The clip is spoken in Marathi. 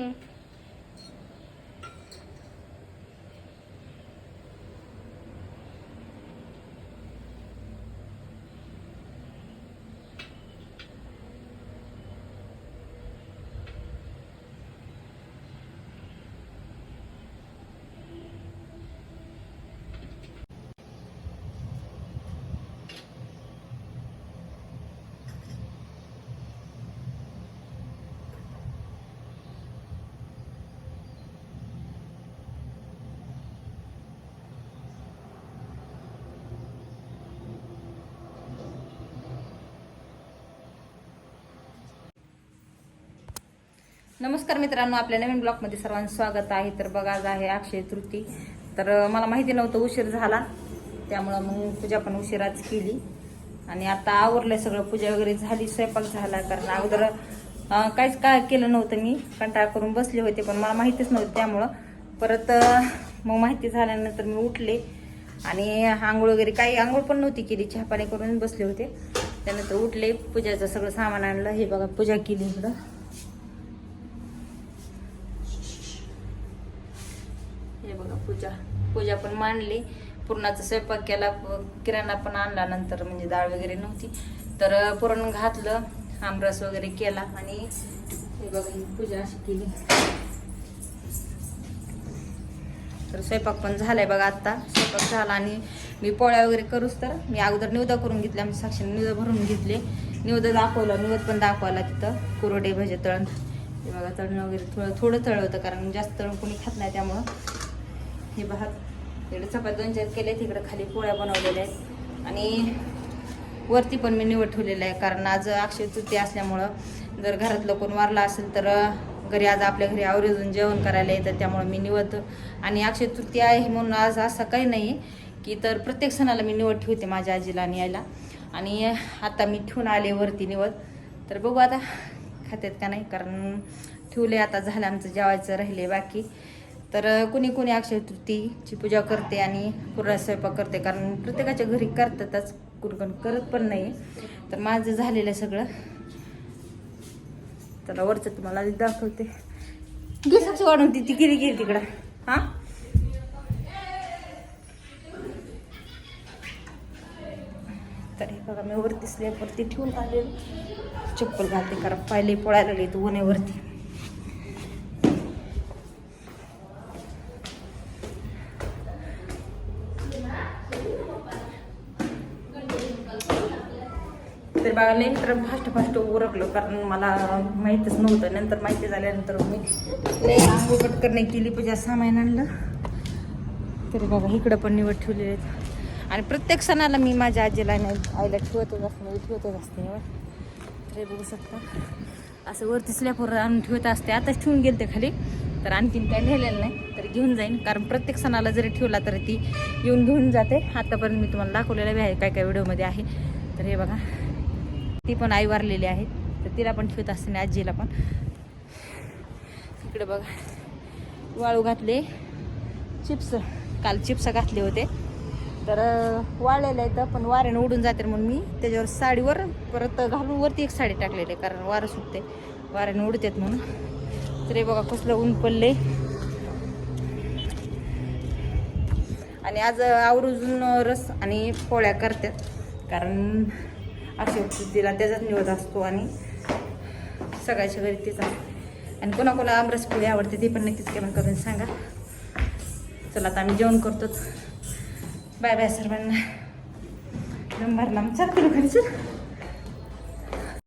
Okay. नमस्कार मित्रांनो आपल्या नवीन ब्लॉगमध्ये सर्वांचं स्वागत आहे. तर बघा आज आहे अक्षय तृती तर मला माहिती नव्हतं उशीर झाला. त्यामुळं मग पूजा पण उशिराच केली. आणि आता आवरलं सगळं पूजा वगैरे झाली स्वयंपाक झाला. कारण अगोदर काहीच काय केलं नव्हतं मी. कंटाळा करून बसले होते पण मला माहितीच नव्हतं त्यामुळं. परत मग माहिती झाल्यानंतर मी उठले. आणि आंघोळ वगैरे काही आंघोळ पण नव्हती केली. चहा पाणी करून बसले होते. त्यानंतर उठले पूजाचं सगळं सामान आणलं. हे बघा पूजा केली इकडं हे बघा पूजा पूजा पण मांडली. पुरणाचा स्वयंपाक केला किराणा पण आणला नंतर म्हणजे डाळ वगैरे नव्हती. तर पुरण घातलं आमरस वगैरे केला आणि हे बघा ही पूजा अशी केली. तर स्वयंपाक पण झालाय बघा आता. स्वयंपाक झाला आणि मी पोळ्या वगैरे करूच तर मी अगोदर निवदा करून घेतल्या आमच्या साक्षीने निवदा भरून घेतले. निवदा दाखवलं निवद पण दाखवला तिथं कुरडे भजे तळण. बघा तळण वगैरे थोडं थोडं तळ होतं कारण जास्त तळण कोणी खात नाही त्यामुळं. हे भात इकडे चपाती दोन चार केले तिकडे खाली पोळ्या बनवलेल्या आहेत. आणि वरती पण मी निवड ठेवलेलं आहे कारण आज अक्षय तृती असल्यामुळं जर घरातलं कोण वारला असेल तर घरी आज आपल्या घरी आवरेजून जेवण करायला येतं त्यामुळं मी निवडतो. आणि अक्षय तृती आहे म्हणून आज असं काही नाही की तर प्रत्येक सणाला मी निवड ठेवते माझ्या आजीला आणि आणि आता मी ठेवून आले वरती निवड. तर बघू आता खात्यात का नाही कारण ठेवले आता झालं आमचं जेवायचं राहिले बाकी. तर कुणी कुणी अक्षय तृतीची पूजा करते आणि पूर्ण स्वयंपाक करते. कारण प्रत्येकाच्या घरी करतातच कुरकण करत पण नाही. तर माझं झालेलं आहे सगळं. तर वरचं तुम्हाला दाखवते. घे साक्षी वाढून ती ती गिरी गेली तिकडं. हां? तर हे बघा मी वरती स्लॅबवरती ठेवून आले चप्पल घालते कारण पाहिले पोळायला लागले तू उन्हावरती तर बघा नाही तर फास्ट फास्ट उरकलो कारण मला माहीतच नव्हतं. नंतर माहिती झाल्यानंतर मी लई कट करणे केली पूजा सामान आणलं. तरी बघा इकडं पण निवड ठेवलेले आहेत. आणि प्रत्येक सणाला मी माझ्या आजीला नाही आईला ठेवतच असते मी ठेवतच असते निवड. तर बघू शकता. असं वरती स्लॅपवर आणून ठेवत असते. आताच ठेवून गेलते खाली तर आणखीन काय लिहिलेलं नाही. तर घेऊन जाईन. कारण प्रत्येक सणाला जरी ठेवला तर ती येऊन घेऊन जाते. आतापर्यंत मी तुम्हाला दाखवलेलं बी आहे काय काय व्हिडिओमध्ये आहे. तर हे बघा. ती पण आई वारलेली आहे. तर तिला पण ठेवत असते आणि आजीला पण. इकडे बघा. वाळू घातले. चिप्स. काल चिप्स घातले होते. तर वाळलेलं आहे तर पण वाऱ्यानं उडून जाते म्हणून मी. त्याच्यावर साडीवर परत घालून वरती एक साडी टाकलेली आहे कारण वारं सुटते. वाऱ्यानं उडतात म्हणून. तर हे बघा कसलं ऊन पडले आणि आज आवर्जून रस आणि पोळ्या करतात. कारण अक्षय तृतीला त्याचाच निवड असतो आणि सगळ्याच्या घरी तेच आणि कोणाकोणा आमरस पोळी आवडते ते पण नक्कीच कमेंट करून सांगा. चला आता आम्ही जेवण करतोच बाय बाय सर्वांना. नंबर लांब चल तुला चल.